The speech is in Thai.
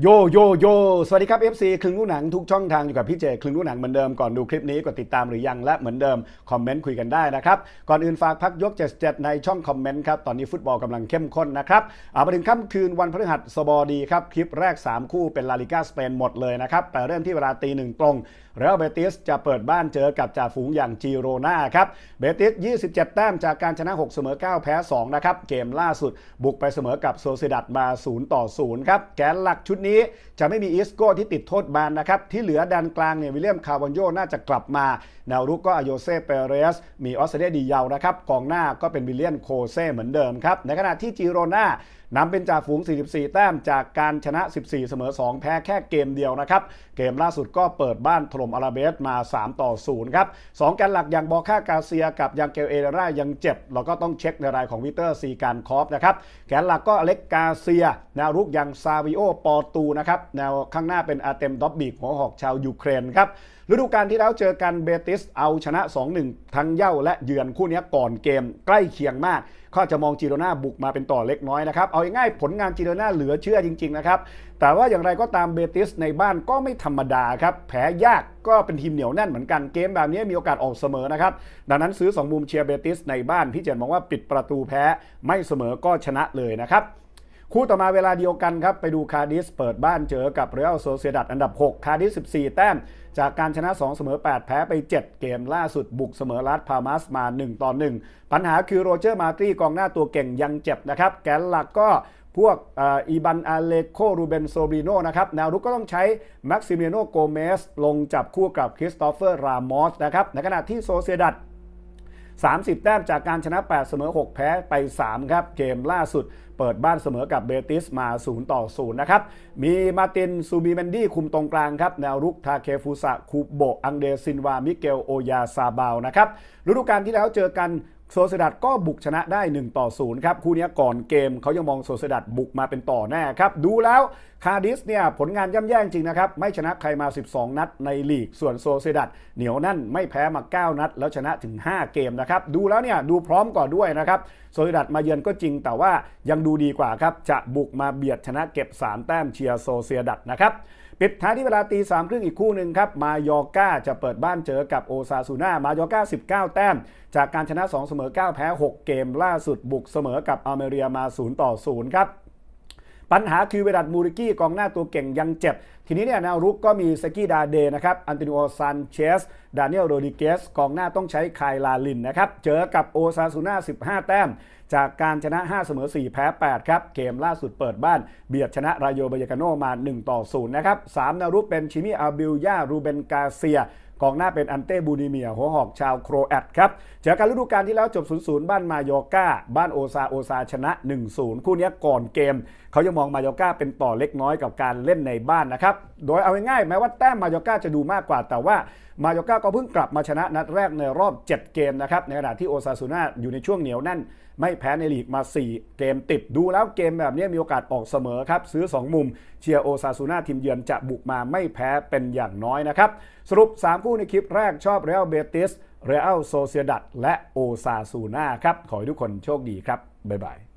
โยโยโยสวัสดีครับ FC คลึงลูกหนังทุกช่องทางอยู่กับพี่เจคลึงลูกหนังเหมือนเดิมก่อนดูคลิปนี้กดติดตามหรือยังและเหมือนเดิมคอมเมนต์คุยกันได้นะครับ ก่อนอื่นฝากพักยก 77 ในช่องคอมเมนต์ครับ ตอนนี้ฟุตบอลกำลังเข้มข้นนะครับเอามาถึงค่ำคืนวันพฤหัสบดีครับ คลิปแรก 3 คู่เป็นลาลิกาสเปนหมดเลยนะครับแต่เริ่มที่เวลาตีหนึ่งตรงเรอัลเบติสจะเปิดบ้านเจอกับจ่าฝูงอย่างจีโรนาครับเบติส 27 แต้มจากการชนะ 6 เสมอ 9 แพ้ 2 นะครับเกมล่าสุดบุกไปเสมอกับโซเซดัดมา 0 ต่อ 0 ครับแกนหลักชุดนี้จะไม่มีอิสโก้ที่ติดโทษแบนนะครับ ที่เหลือดันกลางเนี่ยวิลเลียมคาร์วันโยน่าจะกลับมาแนวรุกก็อโยเซเปเรส มีออสเตรเลียดีเยาวนะครับกองหน้าก็เป็นวิลเลียมโคเซ่เหมือนเดิมครับในขณะที่จีโรนา นำเป็นจ่าฝูง 44 แต้มจากการชนะ 14 เสมอ 2 แพ้แค่เกมเดียวนะครับ เกมล่าสุดก็เปิดบ้านถล่มอาราเบสมา 3 ต่อ 0 ครับ2แกนหลักอย่างบอค่ากาเซียกับยังเกลเอเดรายังเจ็บ เราก็ต้องเช็คในรายของวิเตอร์ซีการคอฟนะครับ แกนหลักก็อเล็กกาเซีย แนวรุกอย่างซาวิโอ ปอตูนะครับ แนวข้างหน้าเป็นอาเต็มดอบบีกหัวหอกชาวยูเครนครับฤดูกาลที่แล้วเจอกันเบติสเอาชนะ 2-1 ทั้งเย่าและเยือนคู่นี้ก่อนเกมใกล้เคียงมาก ก็จะมองจีโรนาบุกมาเป็นต่อเล็กน้อยนะครับเอาง่ายๆผลงานจีโรนาเหลือเชื่อจริง ๆ นะครับ แต่ว่าอย่างไรก็ตามเบติสในบ้านก็ไม่ธรรมดาครับ แพ้ยากก็เป็นทีมเหนียวแน่นเหมือนกันเกมแบบนี้มีโอกาสออกเสมอนะครับ ดังนั้นซื้อ 2 มุมเชียร์เบติสในบ้านพี่เจนมองว่าปิดประตูแพ้ไม่เสมอก็ชนะเลยนะครับ คู่ต่อมาเวลาเดียวกันครับ ไปดูคาร์ดิสเปิดบ้านเจอกับเรอัลโซเซดัดอันดับ 6 คาร์ดิส 14 แต้ม จากการชนะ 2 เสมอ 8 แพ้ไป 7 เกมล่าสุดบุกเสมอลัดพามาสมา 1 ต่อ 1 ปัญหาคือโรเจอร์มาตรีกองหน้าตัวเก่งยังเจ็บนะครับ แกนหลักก็พวกอีบันอาเลโครูเบนโซบริโนนะครับแนวรุกก็ต้องใช้แม็กซิเมโนโกเมสลงจับคู่กับคริสโตเฟอร์รามอสนะครับในขณะที่โซเซดัด 30 แต้มจากการชนะ 8 เสมอ 6 แพ้ไป 3 ครับ เกมล่าสุดเปิดบ้านเสมอกับเบติสมา 0 ต่อ 0 นะครับ มีมาตินซูบิเมนดี้คุมตรงกลางครับ แนวรุกทาเคฟูสะคูโบอังเดซินวา มิเกล โอยาซาบาวนะครับฤดูกาลที่แล้วเจอกัน โซเซดัดก็บุกชนะได้ 1 ต่อ 0 ครับ คู่นี้ก่อนเกมเขายังมองโซเซดัดบุกมาเป็นต่อแน่ครับ ดูแล้วคาร์ดิสเนี่ยผลงานย่ำแย่จริงนะครับ ไม่ชนะใครมา 12 นัดในลีก ส่วนโซเซดัดเหนียวนั่นไม่แพ้มา 9 นัด แล้วชนะถึง 5 เกมนะครับ ดูแล้วเนี่ยดูพร้อมก่อนด้วยนะครับโซเซดัดมาเยือนก็จริงแต่ว่ายังดูดีกว่าครับจะบุกมาเบียดชนะเก็บ 3 แต้มเชียร์โซเซดัดนะครับ ปิดท้ายที่เวลาตีสามครึ่งอีกคู่หนึ่งครับ มายอก้าจะเปิดบ้านเจอกับโอซาซูน่ามายอก้า 19 แต้ม จากการชนะ 2 เสมอ 9 แพ้ 6 เกมล่าสุดบุกเสมอกับอเมเรียมา 0 ต่อ 0 ครับ ปัญหาคือเวดัตมูริกี้กองหน้าตัวเก่งยังเจ็บ ทีนี้เนี่ยแนวรุกก็มีเซกี้ดาเดนะครับอันติโอซันเชสดานิเอลโรดิเกสกองหน้าต้องใช้คายลาลินนะครับ เจอกับโอซาซูน่า 15 แต้ม จากการชนะ 5 เสมอ 4 แพ้ 8 ครับ เกมล่าสุดเปิดบ้าน เบียดชนะรายโยบายกาโนมา 1 ต่อ 0 นะครับ 3 นารุกเป็นชิมิอาบิลยารูเบนกาเซีย กองหน้าเป็นอันเต้บูนิเมียหัวหอกชาวโครแอตครับเจอกันฤดูกาลที่แล้วจบ 0-0 บ้านมายอก้า บ้านโอซาโอซาชนะ 1-0 คู่นี้ก่อนเกม เขายังมองมายอก้าเป็นต่อเล็กน้อยกับการเล่นในบ้านนะครับ โดยเอาง่ายๆแม้ว่าแต้มมายอก้าจะดูมากกว่าแต่ว่ามาโยก้าก็เพิ่งกลับมาชนะนัดแรกในรอบ 7 เกมนะครับในขณะที่โอซาซูน่าอยู่ในช่วงเหนียวแน่น ไม่แพ้ในลีกมา 4 เกมติดดูแล้วเกมแบบนี้มีโอกาสออกเสมอครับ ซื้อ 2 มุมเชียร์โอซาซูน่าทีมเยือนจะบุกมาไม่แพ้เป็นอย่างน้อยนะครับ สรุป 3 คู่ในคลิปแรกชอบเรอัลเบติสเรอัลโซเซียดัดและโอซาซูน่าครับขอให้ทุกคนโชคดีครับบ๊ายบาย